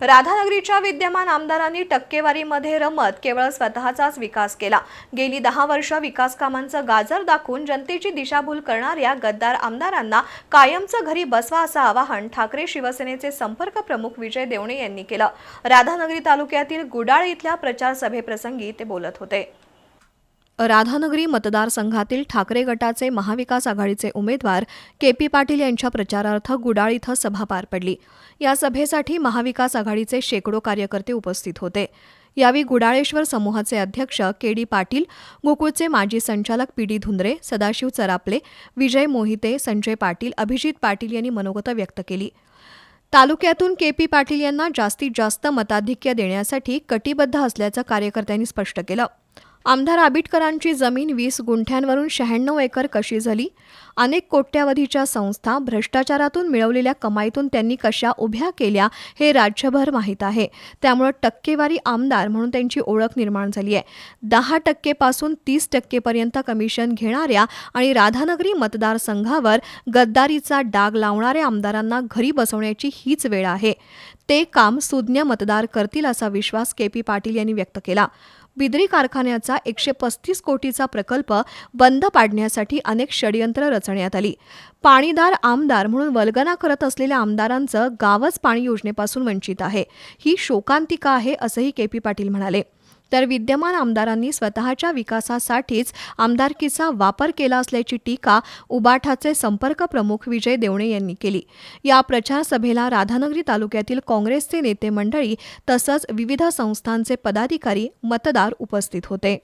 राधानगरीच्या विद्यमान आमदारांनी टक्केवारीमध्ये रमत केवळ स्वतःचाच विकास केला. गेली दहा वर्ष विकास कामांचं गाजर दाखवून जनतेची दिशाभूल करणाऱ्या गद्दार आमदारांना कायमचं घरी बसवा असं आवाहन ठाकरे शिवसेनेचे संपर्क प्रमुख विजय देवणे यांनी केलं. राधानगरी तालुक्यातील गुडाळ इथल्या प्रचार सभेप्रसंगी ते बोलत होते. राधानगरी मतदारसंघातील ठाकरे गटाचे महाविकास आघाडीचे उमेदवार के पी पाटील यांच्या प्रचारार्थ गुडाळ इथं सभा पार पडली. या सभेसाठी महाविकास आघाडीचे शेकडो कार्यकर्ते उपस्थित होते. यावेळी गुडाळेश्वर समूहाचे अध्यक्ष के डी पाटील गोकुळचे माजी संचालक पी डी धुंद्रे सदाशिव चरापले विजय मोहिते संजय पाटील अभिजित पाटील यांनी मनोगत व्यक्त केली. तालुक्यातून के पी पाटील यांना जास्तीत जास्त मताधिक्य देण्यासाठी कटिबद्ध असल्याचं कार्यकर्त्यांनी स्पष्ट केलं. आमदार आबिटकरांची जमीन वीस गुंठ्यांवरून शहाण्णव एकर कशी झाली? अनेक कोट्यावधीच्या संस्था भ्रष्टाचारातून मिळवलेल्या कमाईतून त्यांनी कशा उभ्या केल्या हे राज्यभर माहीत आहे. त्यामुळं टक्केवारी आमदार म्हणून त्यांची ओळख निर्माण झाली आहे. दहा टक्केपासून तीस टक्केपर्यंत कमिशन घेणाऱ्या आणि राधानगरी मतदारसंघावर गद्दारीचा डाग लावणाऱ्या आमदारांना घरी बसवण्याची हीच वेळ आहे. ते काम सुज्ञ मतदार करतील असा विश्वास के पी पाटील यांनी व्यक्त केला. बिद्री कारखान्याचा एकशे पस्तीस कोटीचा प्रकल्प बंद पाडण्यासाठी अनेक षडयंत्र रचण्यात आली. पाणीदार आमदार म्हणून वल्गना करत असलेल्या आमदारांचं गावच पाणी योजनेपासून वंचित आहे. ही शोकांतिका आहे असंही के पी पाटील म्हणाले. तर विद्यमान आमदारांनी स्वतःच्या विकासासाठीच आमदारकीचा वापर केला असल्याची टीका उबाठाचे संपर्क प्रमुख विजय देवणे यांनी केली. या प्रचार सभेला राधानगरी तालुक्यातील काँग्रेसचे नेते मंडळी तसंच विविध संस्थांचे पदाधिकारी मतदार उपस्थित होते.